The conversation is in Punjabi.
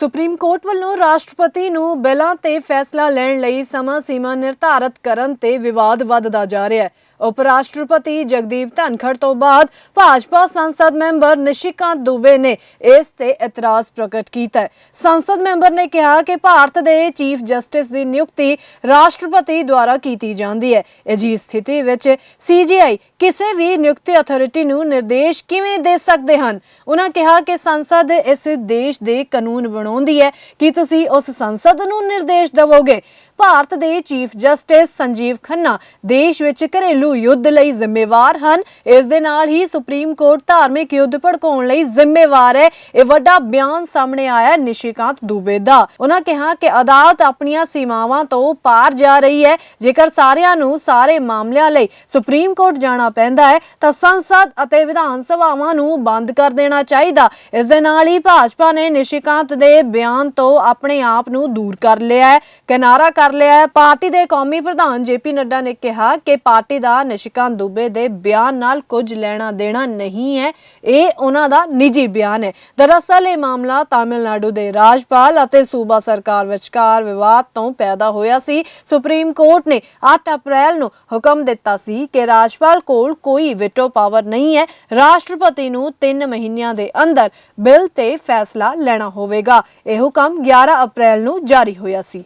ਸੁਪਰੀਮ ਕੋਰਟ ਵੱਲੋਂ ਰਾਸ਼ਟਰਪਤੀ ਨੂੰ ਬਿੱਲਾਂ ਤੇ ਫੈਸਲਾ ਲੈਣ ਲਈ ਸਮਾਂ ਸੀਮਾ ਨਿਰਧਾਰਤ ਕਰਨ ਤੇ ਵਿਵਾਦ ਵੱਧਦਾ ਜਾ ਰਿਹਾ ਹੈ। ਉਪ ਰਾਸ਼ਟਰਪਤੀ ਜਗਦੀਪ ਧਨਖੜ ਤੋਂ ਬਾਅਦ ਭਾਜਪਾ ਸੰਸਦ ਮੈਂਬਰ ਨਿਸ਼ਿਕਾਂਤ ਦੁਬੇ ਨੇ ਇਸ ਤੇ ਇਤਰਾਜ਼ ਪ੍ਰਗਟ ਕੀਤਾ ਹੈ। ਸੰਸਦ ਮੈਂਬਰ ਨੇ ਕਿਹਾ ਕਿ ਭਾਰਤ ਦੇ ਚੀਫ ਜਸਟਿਸ ਦੀ ਨਿਯੁਕਤੀ ਰਾਸ਼ਟਰਪਤੀ ਦੁਆਰਾ ਕੀਤੀ ਜਾਂਦੀ ਹੈ। ਅਜਿਹੀ ਸਥਿਤੀ ਵਿੱਚ ਸੀਜੀਆਈ ਕਿਸੇ ਵੀ ਨਿਯੁਕਤੀ ਅਥਾਰਟੀ ਨੂੰ ਨਿਰਦੇਸ਼ ਕਿਵੇਂ ਦੇ ਸਕਦੇ ਹਨ? ਉਹਨਾਂ ਕਿਹਾ ਕਿ ਸੰਸਦ ਇਸ ਦੇਸ਼ ਦੇ ਕਾਨੂੰਨ ਬਣਾਉਂਦੀ ਹੈ। ਕਿ ਤੁਸੀਂ ਉਸ ਸੰਸਦ ਨੂੰ ਨਿਰਦੇਸ਼ ਦੇਵੋਗੇ? ਭਾਰਤ ਦੇ ਚੀਫ ਜਸਟਿਸ ਸੰਜੀਵ ਖੰਨਾ ਦੇਸ਼ ਵਿੱਚ ਘਰੇਲੂ ਯੁੱਧ ਲਈ ਜ਼ਿੰਮੇਵਾਰ ਹਨ। ਇਸ ਦੇ ਨਾਲ ਹੀ ਸੁਪਰੀਮ ਕੋਰਟ ਧਾਰਮਿਕ ਯੁੱਧ ਭੜਕਾਉਣ ਲਈ ਜ਼ਿੰਮੇਵਾਰ ਹੈ। ਇਹ ਵੱਡਾ ਬਿਆਨ ਸਾਹਮਣੇ ਆਇਆ ਹੈ ਨਿਸ਼ਿਕਾਂਤ ਦਾ। ਉਹਨਾਂ ਕਿਹਾ ਕਿ ਅਦਾਲਤ ਆਪਣੀਆਂ ਸੀਮਾਵਾਂ ਤੋਂ ਪਾਰ ਜਾ ਰਹੀ ਹੈ। ਜੇਕਰ ਸਾਰਿਆਂ ਨੂੰ ਸਾਰੇ ਮਾਮਲਿਆਂ ਲਈ ਸੁਪਰੀਮ ਕੋਰਟ ਜਾਣਾ ਪੈਂਦਾ ਹੈ, ਤਾਂ ਸੰਸਦ ਅਤੇ ਵਿਧਾਨ ਸਭਾਵਾਂ ਨੂੰ ਬੰਦ ਕਰ ਦੇਣਾ ਚਾਹੀਦਾ। ਇਸ ਦੇ ਨਾਲ ਹੀ ਭਾਜਪਾ ਨੇ ਨਿਸ਼ੀਕਾਂਤ ਦੇ ਬਿਆਨ ਤੋਂ ਆਪਣੇ ਆਪ ਨੂੰ ਦੂਰ ਕਰ ਲਿਆ ਹੈ, ਕਿਨਾਰਾ ਕਰ ਲਿਆ ਹੈ। ਪਾਰਟੀ ਦੇ ਕੌਮੀ ਪ੍ਰਧਾਨ ਜੇਪੀ ਨੱਡਾ ਨੇ ਕਿਹਾ ਕਿ ਪਾਰਟੀ ਦਾ ਨਿਸ਼ਿਕਾਂਤ ਦੁਬੇ ਦੇ ਬਿਆਨ ਨਾਲ ਕੁਝ ਲੈਣਾ ਦੇਣਾ ਨਹੀਂ ਹੈ। ਇਹ ਉਹਨਾਂ ਦਾ ਨਿੱਜੀ ਬਿਆਨ ਹੈ। ਦਰਅਸਲ ਇਹ ਮਾਮਲਾ ਤਾਮਿਲਨਾਡੂ ਦੇ ਰਾਜਪਾਲ ਅਤੇ ਸੂਬਾ ਸਰਕਾਰ ਵਿਚਕਾਰ ਵਿਵਾਦ ਤੋਂ ਪੈਦਾ ਹੋਇਆ ਸੀ। ਸੁਪਰੀਮ ਕੋਰਟ ਨੇ 8 ਅਪ੍ਰੈਲ ਨੂੰ ਹੁਕਮ ਦਿੱਤਾ ਸੀ ਕਿ ਰਾਜਪਾਲ ਕੋਲ ਕੋਈ ਵਿਟੋ ਪਾਵਰ ਨਹੀਂ ਹੈ। ਰਾਸ਼ਟਰਪਤੀ ਨੂੰ 3 ਮਹੀਨਿਆਂ ਦੇ ਅੰਦਰ ਬਿੱਲ ਤੇ ਫੈਸਲਾ ਲੈਣਾ ਹੋਵੇਗਾ। ਇਹ ਕੰਮ 11 ਅਪ੍ਰੈਲ ਨੂੰ ਜਾਰੀ ਹੋਇਆ ਸੀ।